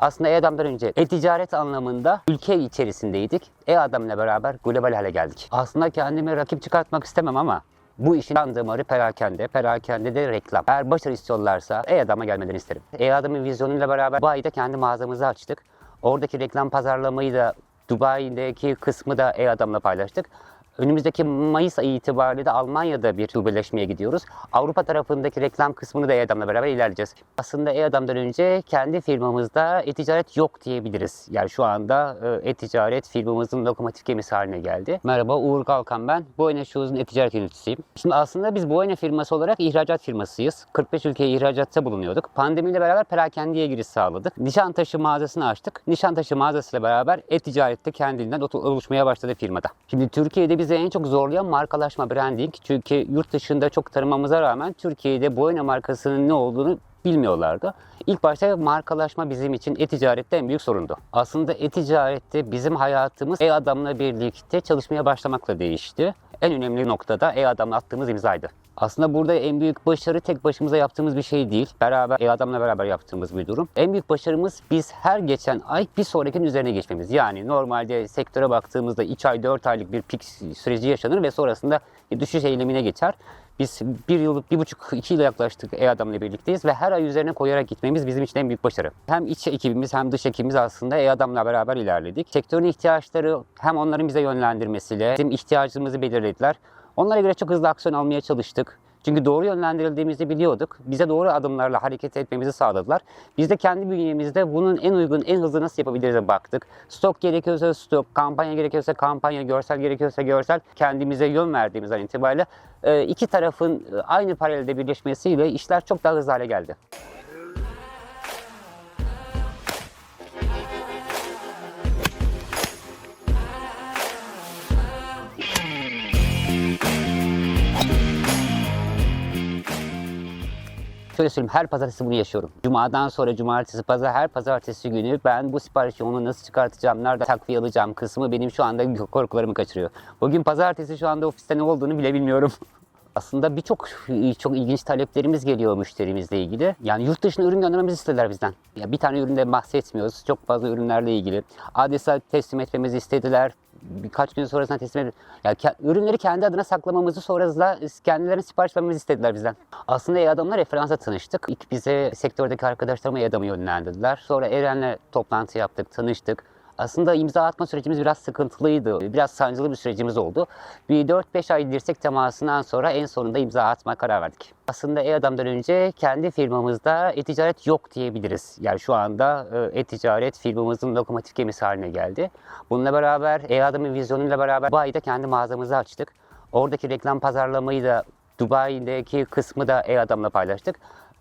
Aslında E-Adam'dan önce e-ticaret anlamında ülke içerisindeydik. E-Adam'la beraber global hale geldik. Aslında kendimi rakip çıkartmak istemem ama bu işin yan damarı perakende, perakende de reklam. Eğer başarı istiyorlarsa E-Adam'a gelmelerini isterim. E-Adam'ın vizyonuyla beraber Dubai'de kendi mağazamızı açtık. Oradaki reklam pazarlamayı da Dubai'deki kısmı da E-Adam'la paylaştık. Önümüzdeki Mayıs ayı itibariyle de Almanya'da bir şubeleşmeye gidiyoruz. Avrupa tarafındaki reklam kısmını da E-Adam'la beraber ilerleyeceğiz. Aslında E-Adam'dan önce kendi firmamızda e-ticaret yok diyebiliriz. Yani şu anda e, e-ticaret firmamızın lokomotif gemisi haline geldi. Merhaba Uğur Kalkan ben. Boyne Shoes'un e-ticaret yöneticisiyim. Şimdi aslında biz Boyne firması olarak ihracat firmasıyız. 45 ülkeye ihracatta bulunuyorduk. Pandemiyle beraber perakendeye giriş sağladık. Nişantaşı mağazasını açtık. Nişantaşı mağazasıyla beraber e-ticarette kendiliğinden oluşmaya başladı firmada. Şimdi Türkiye'de bizi en çok zorlayan markalaşma, branding. Çünkü yurt dışında çok tanımamıza rağmen Türkiye'de Boyne markasının ne olduğunu bilmiyorlardı. İlk başta markalaşma bizim için e-ticarette en büyük sorundu. Aslında e-ticarette bizim hayatımız e-adamla birlikte çalışmaya başlamakla değişti. En önemli noktada e-adamla attığımız imzaydı. Aslında burada en büyük başarı tek başımıza yaptığımız bir şey değil. Beraber e-adamla beraber yaptığımız bir durum. En büyük başarımız biz her geçen ay bir sonrakinin üzerine geçmemiz. Yani normalde sektöre baktığımızda 3 ay 4 aylık bir pik süreci yaşanır ve sonrasında düşüş eylemine geçer. Biz bir yıl, bir buçuk, iki yıla yaklaştık e-adamla birlikteyiz ve her ay üzerine koyarak gitmemiz bizim için en büyük başarı. Hem iç ekibimiz hem dış ekibimiz aslında e-adamla beraber ilerledik. Sektörün ihtiyaçları hem onların bize yönlendirmesiyle bizim ihtiyacımızı belirlediler. Onlara göre çok hızlı aksiyon almaya çalıştık. Çünkü doğru yönlendirildiğimizi biliyorduk. Bize doğru adımlarla hareket etmemizi sağladılar. Biz de kendi bünyemizde bunun en uygun, en hızlı nasıl yapabiliriz baktık. Stok gerekiyorsa stok, kampanya gerekiyorsa kampanya, görsel gerekiyorsa görsel kendimize yön verdiğimiz an itibariyle e, iki tarafın e, aynı paralelde birleşmesiyle işler çok daha hızlı hale geldi. Şöyle söyleyeyim her pazartesi bunu yaşıyorum. Cuma'dan sonra cumartesi, pazar her pazartesi günü ben bu siparişi onu nasıl çıkartacağım, nerede takviye alacağım kısmı benim şu anda korkularımı kaçırıyor. Bugün pazartesi şu anda ofiste ne olduğunu bile bilmiyorum. Aslında birçok çok ilginç taleplerimiz geliyor müşterimizle ilgili. Yani yurt dışına ürün göndermemizi istediler bizden. Ya bir tane üründe bahsetmiyoruz. Çok fazla ürünlerle ilgili. Adresa teslim etmemizi istediler. Birkaç gün sonrasında teslim edildi. Ya ke- ürünleri kendi adına saklamamızı sonrasında kendilerine sipariş vermemizi istediler bizden. Aslında e-adamla referansa tanıştık. İlk bize sektördeki arkadaşlarıma e-adamı yönlendirdiler. Sonra Eren'le toplantı yaptık, tanıştık. Aslında imza atma sürecimiz biraz sıkıntılıydı. Biraz sancılı bir sürecimiz oldu. Bir 4-5 ay dirsek temasından sonra en sonunda imza atma karar verdik. Aslında e-adamdan önce kendi firmamızda e-ticaret yok diyebiliriz. Yani şu anda e, e-ticaret firmamızın lokomotif gemisi haline geldi. Bununla beraber e-adamın vizyonuyla beraber Dubai'de kendi mağazamızı açtık. Oradaki reklam pazarlamayı da Dubai'deki kısmı da e-adamla paylaştık.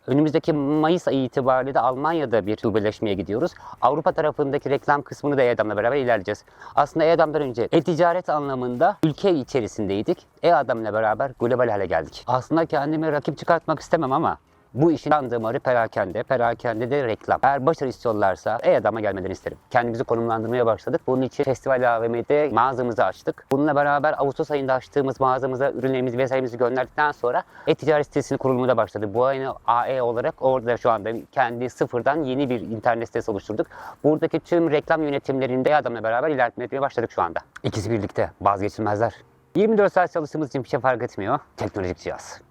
Önümüzdeki Mayıs ayı itibariyle de Almanya'da bir şubeleşmeye gidiyoruz. Avrupa tarafındaki reklam kısmını da E-Adam'la beraber ilerleyeceğiz. Aslında E-Adam'dan önce e-ticaret anlamında ülke içerisindeydik. E-Adam'la beraber global hale geldik. Aslında kendimi rakip çıkartmak istemem ama bu işin damarı perakende, perakende de reklam. Eğer başarı istiyorlarsa E-Adam'a gelmelerini isterim. Kendimizi konumlandırmaya başladık. Bunun için Festival AVM'de mağazamızı açtık. Bununla beraber Ağustos ayında açtığımız mağazamıza ürünlerimizi vesairemizi gönderdikten sonra e-ticaret sitesinin kurulumu da başladı. Bu aynı AE olarak orada şu anda kendi sıfırdan yeni bir internet sitesi oluşturduk. Buradaki tüm reklam yönetimlerinde E-Adam'la beraber ilerletmeye başladık şu anda. İkisi birlikte vazgeçilmezler. 24 saat çalıştığımız için bir şey fark etmiyor. Teknolojik cihaz.